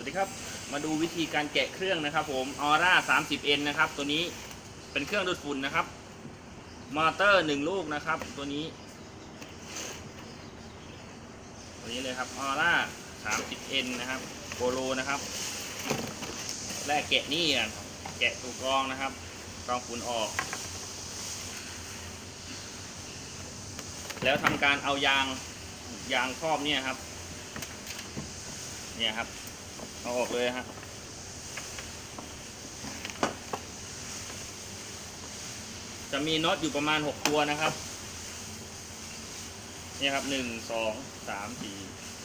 วัสดีครับ มาดูวิธีการแกะเครื่องนะครับผมออร่า 30N นะครับ ตัวนี้เป็นเครื่องดูดฝุ่นนะครับ มอเตอร์หนึ่งลูกนะครับ ตัวนี้ ตัวนี้เลยครับออร่า 30N นะครับโปโลนะครับ แรกแกะนี่ก่อนแกะตัวกรองนะครับกรองฝุ่นออก แล้วทำการเอายางยางครอบเนี่ยครับเนี่ยครับ เอาออกเลยฮะจะมีน็อตอยู่ประมาณ6ตัวนะครับนี่ครับหนึ่งสองสามสี่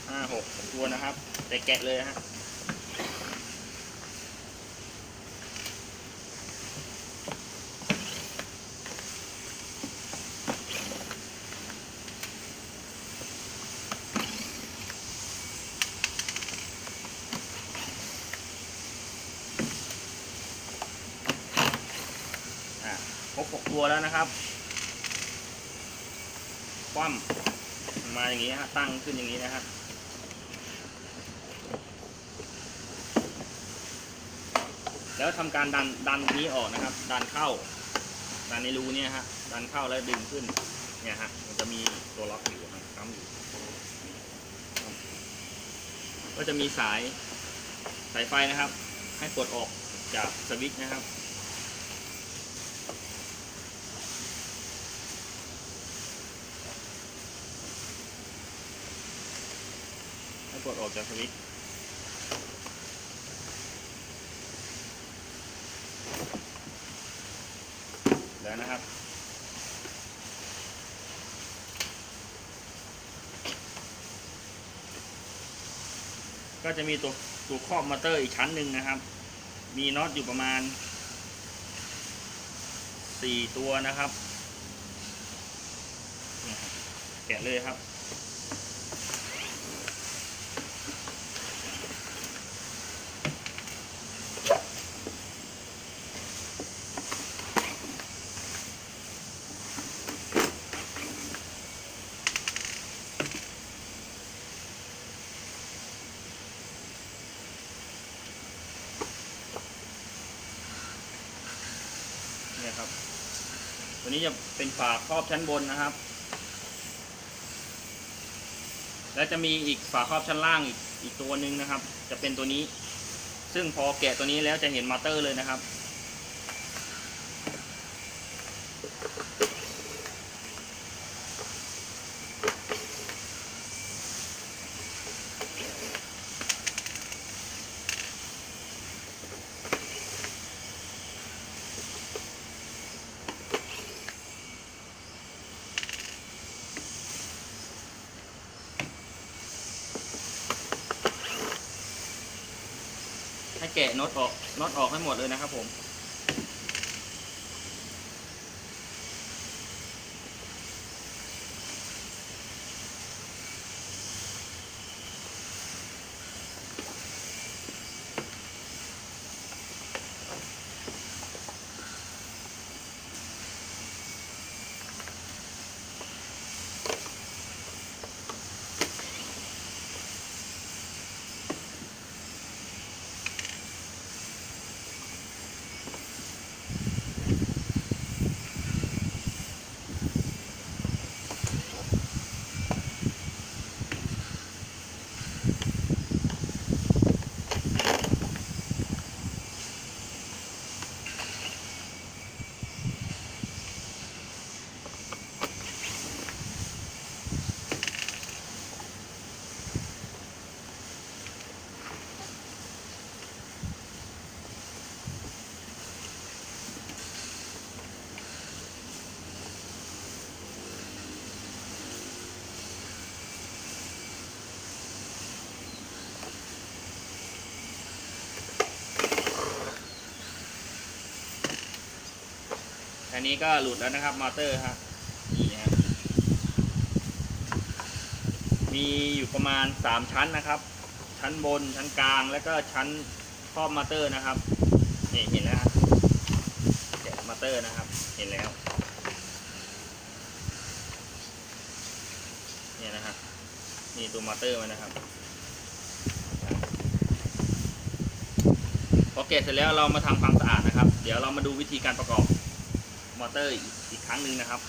ห้าหกตัวนะครับ แต่แกะเลยฮะคร ตัวแล้วนะครับคว่ำมาอย่างนี้ฮะตั้งขึ้นอย่างนี้นะครับแล้วทำการดันดันนี้ออกนะครับ ดันเข้า ดันในรูเนี่ยฮะดันเข้าแล้วดึงขึ้นเนี่ยฮะมันจะมีตัวล็อกอยู่ครับค้ำอยู่ก็จะมีสายสายไฟนะครับ ให้ปลดออกจากสวิตช์นะครับ กดออกจากสวิตช์แล้วนะครับ ก็จะมีตัวตัวครอบมอเตอร์อีกชั้นหนึ่งนะครับ มีน็อตอยู่ประมาณ 4 ตัวนะครับเนี่ยครับแกะเลยครับ ครับ ตัวนี้จะเป็นฝาครอบชั้นบนนะครับ และจะมีอีกฝาครอบชั้นล่างอีกอีกตัวหนึ่งนะครับ จะเป็นตัวนี้ ซึ่งพอแกะตัวนี้แล้วจะเห็นมาเตอร์เลยนะครับ ให้แกะน็อตออกน็อตออกให้หมดเลยนะครับผม นี้ก็หลุดแล้วนะครับมอเตอร์ครับนี่นะมีอยู่ประมาณ 3 ชั้นนะครับ ชั้นบนชั้นกลางแล้วก็ชั้นครอบมอเตอร์นะครับนี่เห็นแล้วครับมอเตอร์นะครับ เห็นแล้วเนี่ยนะครับนี่ตัวมอเตอร์มันนะครับพอเกตเสร็จแล้วเรามาทำความสะอาดนะครับ เดี๋ยวเรามาดูวิธีการประกอบ มอเตอร์อีกครั้งหนึ่งนะครับ